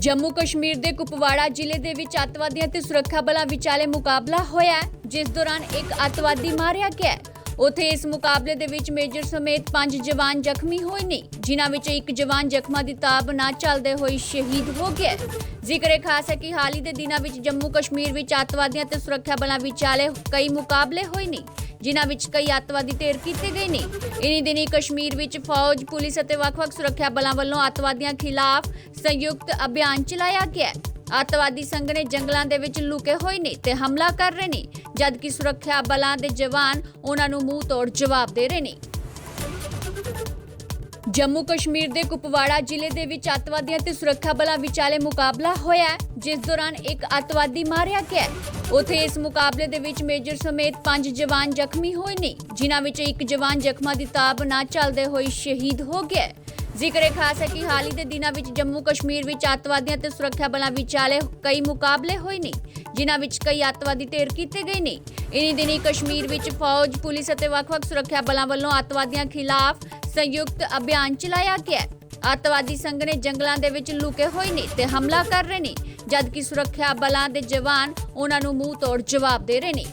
ਜੰਮੂ ਕਸ਼ਮੀਰ ਦੇ ਕੁਪਵਾੜਾ ਜ਼ਿਲ੍ਹੇ ਦੇ ਵਿੱਚ ਅੱਤਵਾਦੀਆਂ ਤੇ ਸੁਰੱਖਿਆ ਬਲਾਂ ਵਿਚਾਲੇ ਮੁਕਾਬਲਾ ਹੋਇਆ ਜਿਸ ਦੌਰਾਨ ਇੱਕ ਅੱਤਵਾਦੀ ਮਾਰਿਆ ਗਿਆ ਹੈ। ਉੱਥੇ ਇਸ ਮੁਕਾਬਲੇ ਦੇ ਵਿੱਚ ਮੇਜਰ ਸਮੇਤ 5 ਜਵਾਨ ਜ਼ਖਮੀ ਹੋਏ ਨੇ, ਜਿਨ੍ਹਾਂ ਵਿੱਚ ਇੱਕ ਜਵਾਨ ਜ਼ਖਮਾਂ ਦੀ ਤਾਬ ਨਾ ਚੱਲਦੇ ਹੋਏ ਸ਼ਹੀਦ ਹੋ ਗਿਆ ਹੈ। ਜ਼ਿਕਰ ਇਹ ਖਾਸ ਹੈ ਕਿ ਹਾਲ ਹੀ ਦੇ ਦਿਨਾਂ ਵਿੱਚ ਜੰਮੂ ਕਸ਼ਮੀਰ ਵਿੱਚ ਅੱਤਵਾਦੀਆਂ ਤੇ ਸੁਰੱਖਿਆ ਬਲਾਂ ਵਿਚਾਲੇ ਕਈ ਮੁਕਾਬਲੇ ਹੋਏ ਨੇ ਜਿਨ੍ਹਾਂ ਵਿੱਚ ਕਈ ਅੱਤਵਾਦੀ ਢੇਰ ਕੀਤੇ ਗਏ ਨੇ। ਇਨੀ ਦਿਨੀ ਕਸ਼ਮੀਰ ਵਿੱਚ ਫੌਜ, ਪੁਲਿਸ ਅਤੇ ਵੱਖ-ਵੱਖ ਸੁਰੱਖਿਆ ਬਲਾਂ ਵੱਲੋਂ ਅੱਤਵਾਦੀਆਂ ਖਿਲਾਫ ਸੰਯੁਕਤ ਅਭਿਆਨ ਚਲਾਇਆ ਗਿਆ ਹੈ। ਅੱਤਵਾਦੀ ਸੰਘਣੇ ਜੰਗਲਾਂ ਦੇ ਵਿੱਚ ਲੁਕੇ ਹੋਏ ਨੇ ਤੇ ਹਮਲਾ ਕਰ ਰਹੇ ਨੇ, ਜਦਕਿ ਸੁਰੱਖਿਆ ਬਲਾਂ ਦੇ ਜਵਾਨ ਉਹਨਾਂ ਨੂੰ ਮੂੰਹ ਤੋੜ ਜਵਾਬ ਦੇ ਰਹੇ ਨੇ। ਜੰਮੂ ਕਸ਼ਮੀਰ ਦੇ ਕੁਪਵਾੜਾ ਜ਼ਿਲ੍ਹੇ ਦੇ ਵਿੱਚ ਅੱਤਵਾਦੀਆਂ ਤੇ ਸੁਰੱਖਿਆ ਬਲਾਂ ਵਿਚਾਲੇ ਮੁਕਾਬਲਾ ਹੋਇਆ ਜਿਸ ਦੌਰਾਨ ਇੱਕ ਅੱਤਵਾਦੀ ਮਾਰਿਆ ਗਿਆ ਹੈ। ਉੱਥੇ ਇਸ ਮੁਕਾਬਲੇ ਦੇ ਵਿੱਚ ਮੇਜਰ ਸਮੇਤ 5 ਜਵਾਨ ਜ਼ਖਮੀ ਹੋਏ ਨੇ, ਜਿਨ੍ਹਾਂ ਵਿੱਚ ਇੱਕ ਜਵਾਨ ਜ਼ਖਮਾਂ ਦੀ ਤਾਬ ਨਾ ਚੱਲਦੇ ਹੋਏ ਸ਼ਹੀਦ ਹੋ ਗਿਆ ਜ਼ਿਕਰ ਇਹ ਖਾਸ ਹੈ ਕਿ ਹਾਲ ਹੀ ਦੇ ਦਿਨਾਂ ਵਿੱਚ ਜੰਮੂ ਕਸ਼ਮੀਰ ਵਿੱਚ ਅੱਤਵਾਦੀਆਂ ਤੇ ਸੁਰੱਖਿਆ ਬਲਾਂ ਵਿਚਾਲੇ ਕਈ ਮੁਕਾਬਲੇ ਹੋਏ ਨੇ ਜਿਨ੍ਹਾਂ ਵਿੱਚ ਕਈ ਅੱਤਵਾਦੀ ਢੇਰ ਕੀਤੇ ਗਏ ਨੇ। ਇਨੀ ਦਿਨੀ ਕਸ਼ਮੀਰ ਵਿੱਚ ਫੌਜ, ਪੁਲਿਸ ਅਤੇ ਵੱਖ-ਵੱਖ ਸੁਰੱਖਿਆ ਬਲਾਂ ਵੱਲੋਂ ਅੱਤਵਾਦੀਆਂ ਖਿਲਾਫ ਸੰਯੁਕਤ ਅਭਿਆਨ ਚਲਾਇਆ ਗਿਆ ਹੈ। ਅੱਤਵਾਦੀ ਸੰਘਣੇ ਜੰਗਲਾਂ ਦੇ ਵਿੱਚ ਲੁਕੇ ਹੋਏ ਨੇ ਤੇ ਹਮਲਾ ਕਰ ਰਹੇ ਨੇ, ਜਦਕਿ ਸੁਰੱਖਿਆ ਬਲਾਂ ਦੇ ਜਵਾਨ ਉਹਨਾਂ ਨੂੰ ਮੂੰਹ ਤੋੜ ਜਵਾਬ ਦੇ ਰਹੇ ਨੇ।